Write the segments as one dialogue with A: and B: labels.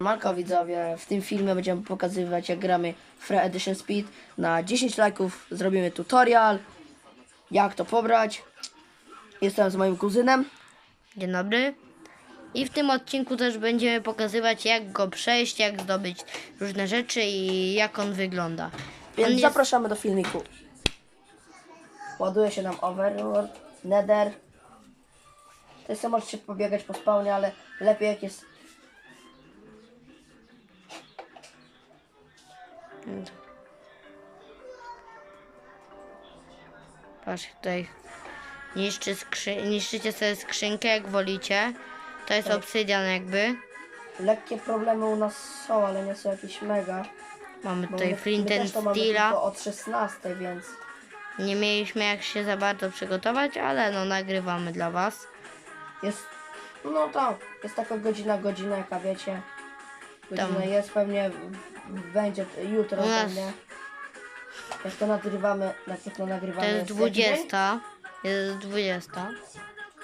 A: Marko widzowie, w tym filmie będziemy pokazywać jak gramy Free Edition Speed. Na 10 lajków zrobimy tutorial, jak to pobrać. Jestem z moim kuzynem.
B: Dzień dobry. I w tym odcinku też będziemy pokazywać, jak go przejść, jak zdobyć różne rzeczy i jak on wygląda.
A: Więc
B: On jest,
A: zapraszamy do filmiku. Ładuje się nam Overlord, Nether. To jest możecie pobiegać po spawnie, ale lepiej jak jest...
B: patrz tutaj, niszczy skrzy, niszczycie sobie skrzynkę, jak wolicie. To jest obsydian jakby.
A: Lekkie problemy u nas są, ale nie są jakieś mega.
B: Mamy tutaj
A: my,
B: flint
A: my
B: and
A: to
B: steela.
A: od 16, więc...
B: Nie mieliśmy jak się za bardzo przygotować, ale no nagrywamy dla was.
A: Jest, no tak, jest taka godzina, godzina, jaka wiecie. Godzina
B: Tam.
A: jest, pewnie będzie jutro
B: nas-
A: pewnie. Jak to nagrywamy, jak to
B: To
A: nagrywamy
B: jest
A: jaki dzień?
B: 20. Jest 20.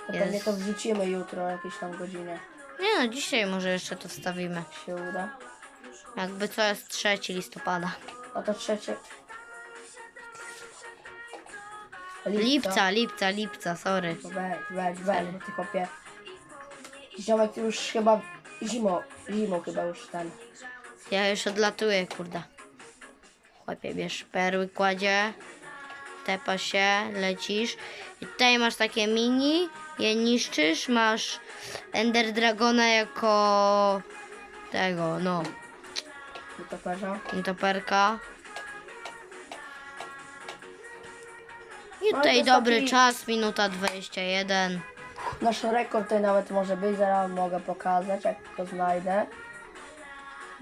A: To pewnie
B: jest.
A: to wrzucimy jutro o jakiejś tam godzinie.
B: Nie no, dzisiaj może jeszcze to wstawimy.
A: jak się uda.
B: Jakby co jest 3 listopada.
A: A to trzecie.
B: Lipca, lipca, lipca, sorry.
A: Weź, weź, weź, bo ty kopie. Ziomek już chyba zimą, zimą chyba już ten.
B: Ja już odlatuję, kurde. Chłopie, bierz perły, kładzie. Tepa się, lecisz. I tutaj masz takie mini, je niszczysz. Masz Ender Dragona jako tego, no,
A: Nietoperza.
B: nietoperka. I
A: No,
B: tutaj
A: jest
B: dobry
A: taki-
B: czas, minuta 21.
A: Nasz rekord tutaj nawet może być, zaraz mogę pokazać, jak go znajdę.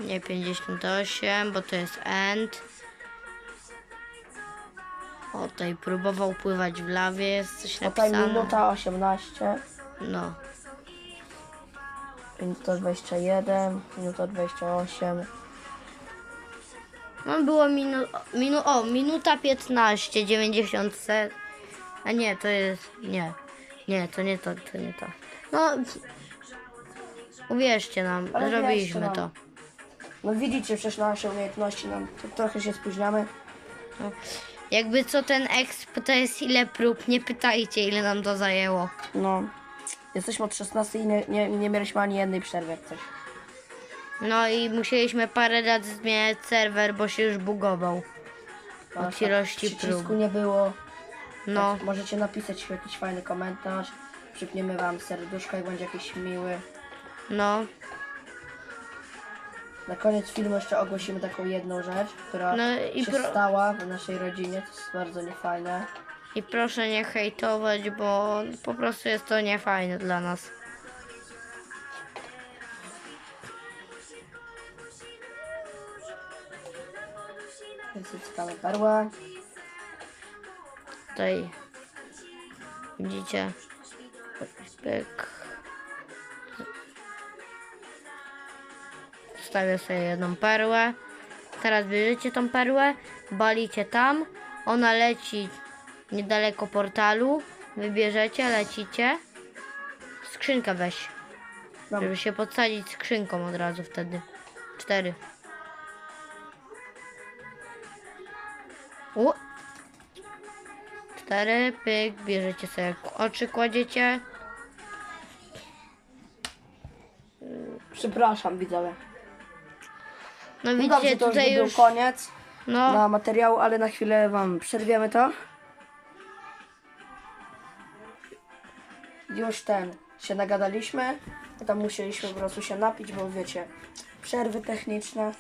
B: Nie 58, bo to jest end. O, tutaj próbował pływać w lawie, jest coś
A: Tutaj
B: napisane.
A: minuta 18.
B: No,
A: Minuta 21, minuta 28.
B: no było minu, minu, o, minuta 15, 90 se. A nie, to jest, nie, nie, to nie to, to nie to. No, uwierzcie nam,
A: Ale
B: zrobiliśmy
A: wierzcie
B: to.
A: No widzicie przecież nasze umiejętności, nam to trochę się spóźniamy.
B: No. Jakby co ten exp to jest ile prób, nie pytajcie ile nam to zajęło.
A: No. Jesteśmy od 16 i nie, nie, nie mieliśmy ani jednej przerwy jak coś.
B: No i musieliśmy parę razy zmieniać serwer, bo się już bugował. Od ilości prób.
A: nie było.
B: No,
A: Możecie napisać jakiś fajny komentarz. Przypniemy wam serduszko jak będzie jakiś miły.
B: no,
A: Na koniec filmu jeszcze ogłosimy taką jedną rzecz, która
B: No i
A: się
B: pro-
A: stała w naszej rodzinie. To jest bardzo niefajne.
B: i proszę nie hejtować, bo po prostu jest to niefajne dla nas.
A: Więc cyckamy perłę.
B: Tutaj widzicie, pyk. Wstawię sobie jedną perłę. Teraz bierzecie tą perłę, balicie tam, ona leci niedaleko portalu, wybierzecie, lecicie. Skrzynkę weź,
A: Mam.
B: żeby się podsadzić skrzynką od razu wtedy. Cztery. U. Cztery, pyk, bierzecie sobie oczy, kładziecie.
A: Przepraszam widzowie.
B: No
A: No
B: widzicie,
A: dobrze, to już
B: tutaj
A: był
B: już,
A: koniec
B: no,
A: na materiału, ale na chwilę wam przerwiemy to. Już ten się nagadaliśmy. Tam musieliśmy po prostu się napić, bo wiecie, przerwy techniczne.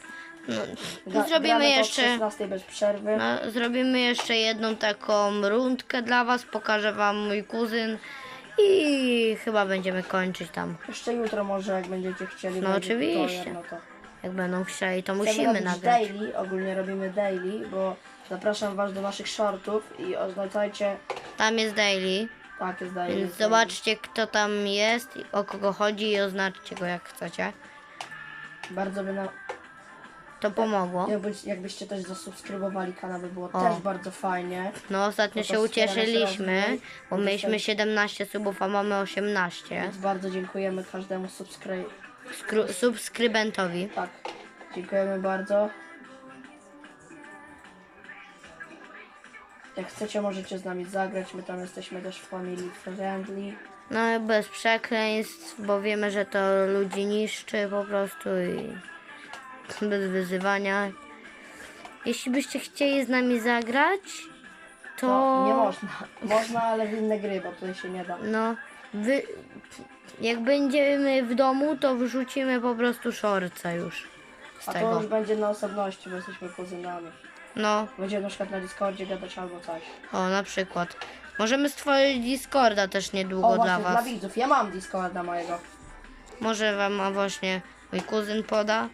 A: Ga-
B: zrobimy jeszcze-
A: 16 bez przerwy.
B: no, zrobimy jeszcze jedną taką rundkę dla was, pokażę wam mój kuzyn i chyba będziemy kończyć tam.
A: Jeszcze jutro może, jak będziecie chcieli.
B: No oczywiście.
A: tutorial, No to.
B: Jak będą chcieli, to musimy nagrać.
A: daily, ogólnie robimy daily, bo zapraszam was do naszych shortów i oznacajcie,
B: Tam jest daily,
A: tak jest daily.
B: więc zobaczcie kto tam jest, i o kogo chodzi i oznaczcie go jak chcecie.
A: Bardzo by nam,
B: To pomogło.
A: jakby, jakbyście też zasubskrybowali kanał, by było
B: O.
A: też bardzo fajnie.
B: No ostatnio
A: to
B: się ucieszyliśmy,
A: rozwój. bo
B: mieliśmy
A: dostali-
B: 17 subów, a mamy 18.
A: Więc bardzo dziękujemy każdemu subskry-
B: skru- subskrybentowi.
A: Tak. Dziękujemy bardzo. Jak chcecie, możecie z nami zagrać. My tam jesteśmy też family friendly.
B: No bez przekleństw, bo wiemy, że to ludzi niszczy po prostu i bez wyzywania. Jeśli byście chcieli z nami zagrać, to...
A: To nie można. Można, ale w inne gry, bo tutaj się nie da.
B: No, wy, jak będziemy w domu, to wrzucimy po prostu szorca już z
A: A to
B: tego.
A: już będzie na osobności, bo jesteśmy kuzynami.
B: No,
A: Będziemy na przykład na Discordzie gadać albo coś.
B: o na przykład. Możemy stworzyć Discorda też niedługo
A: O,
B: dla
A: właśnie, dla
B: was.
A: widzów. Ja mam Discorda mojego.
B: Może wam a właśnie mój kuzyn poda.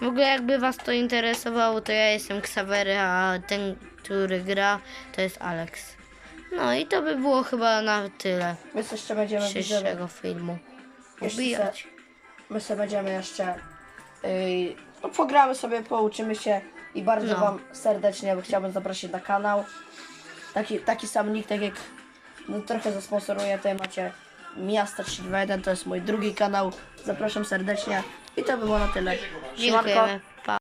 B: W ogóle jakby was to interesowało, to ja jestem Ksawery, a ten, który gra, to jest Alex. No i to by było chyba na tyle
A: My sobie jeszcze będziemy widzowie.
B: dzisiejszego filmu.
A: Jeszcze
B: Ubijać.
A: My sobie będziemy jeszcze. Yy, no, pogramy sobie, pouczymy się i bardzo
B: No.
A: Wam serdecznie chciałbym zaprosić na kanał. Taki, taki sam nick, tak jak no, trochę zasponsoruję, tutaj macie Miasta 321, to jest mój drugi kanał. Zapraszam serdecznie i to by było na tyle. Siemanko.
B: Dziękujemy.